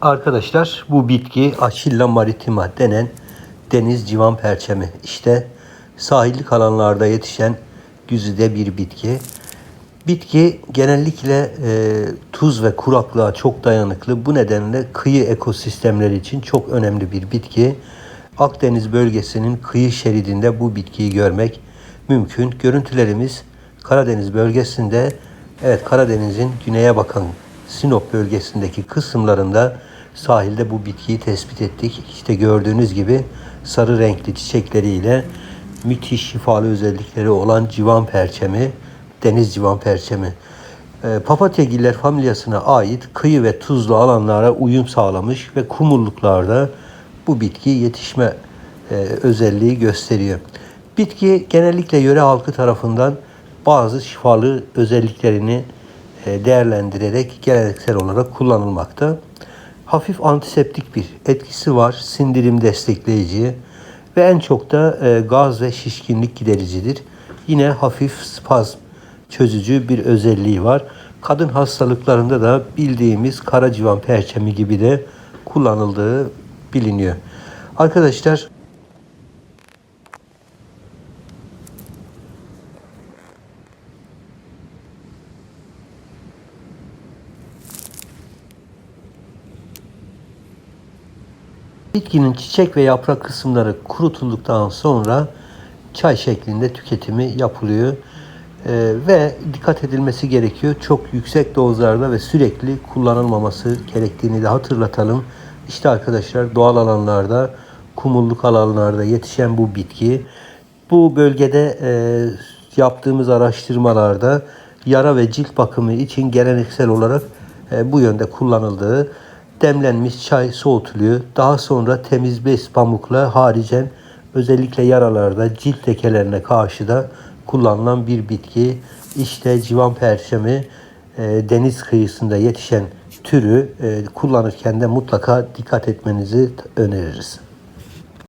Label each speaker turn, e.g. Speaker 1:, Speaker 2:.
Speaker 1: Arkadaşlar bu bitki Achilla maritima denen deniz civan perçemi. İşte sahillik alanlarda yetişen güzide bir bitki. Bitki genellikle e, tuz ve kuraklığa çok dayanıklı. Bu nedenle kıyı ekosistemleri için çok önemli bir bitki. Akdeniz bölgesinin kıyı şeridinde bu bitkiyi görmek mümkün. Görüntülerimiz Karadeniz bölgesinde, evet Karadeniz'in güneye bakan Sinop bölgesindeki kısımlarında sahilde bu bitkiyi tespit ettik. İşte gördüğünüz gibi sarı renkli çiçekleriyle müthiş şifalı özellikleri olan civan perçemi, deniz civan perçemi. E, Papatyagiller familyasına ait kıyı ve tuzlu alanlara uyum sağlamış ve kumurluklarda bu bitki yetişme e, özelliği gösteriyor. Bitki genellikle yöre halkı tarafından bazı şifalı özelliklerini değerlendirerek geleneksel olarak kullanılmakta. Hafif antiseptik bir etkisi var, sindirim destekleyici ve en çok da e, gaz ve şişkinlik gidericidir. Yine hafif spazm çözücü bir özelliği var. Kadın hastalıklarında da bildiğimiz karacivan perçemi gibi de kullanıldığı biliniyor. Arkadaşlar Bitkinin çiçek ve yaprak kısımları kurutulduktan sonra çay şeklinde tüketimi yapılıyor. Ee, ve dikkat edilmesi gerekiyor. Çok yüksek dozlarda ve sürekli kullanılmaması gerektiğini de hatırlatalım. İşte arkadaşlar doğal alanlarda, kumurluk alanlarda yetişen bu bitki. Bu bölgede e, yaptığımız araştırmalarda yara ve cilt bakımı için geleneksel olarak e, bu yönde kullanıldığı demlenmiş çay soğutuluyor. Daha sonra temiz bez pamukla haricen özellikle yaralarda cilt lekelerine karşı da kullanılan bir bitki. İşte civan perçemi e, deniz kıyısında yetişen türü e, kullanırken de mutlaka dikkat etmenizi öneririz.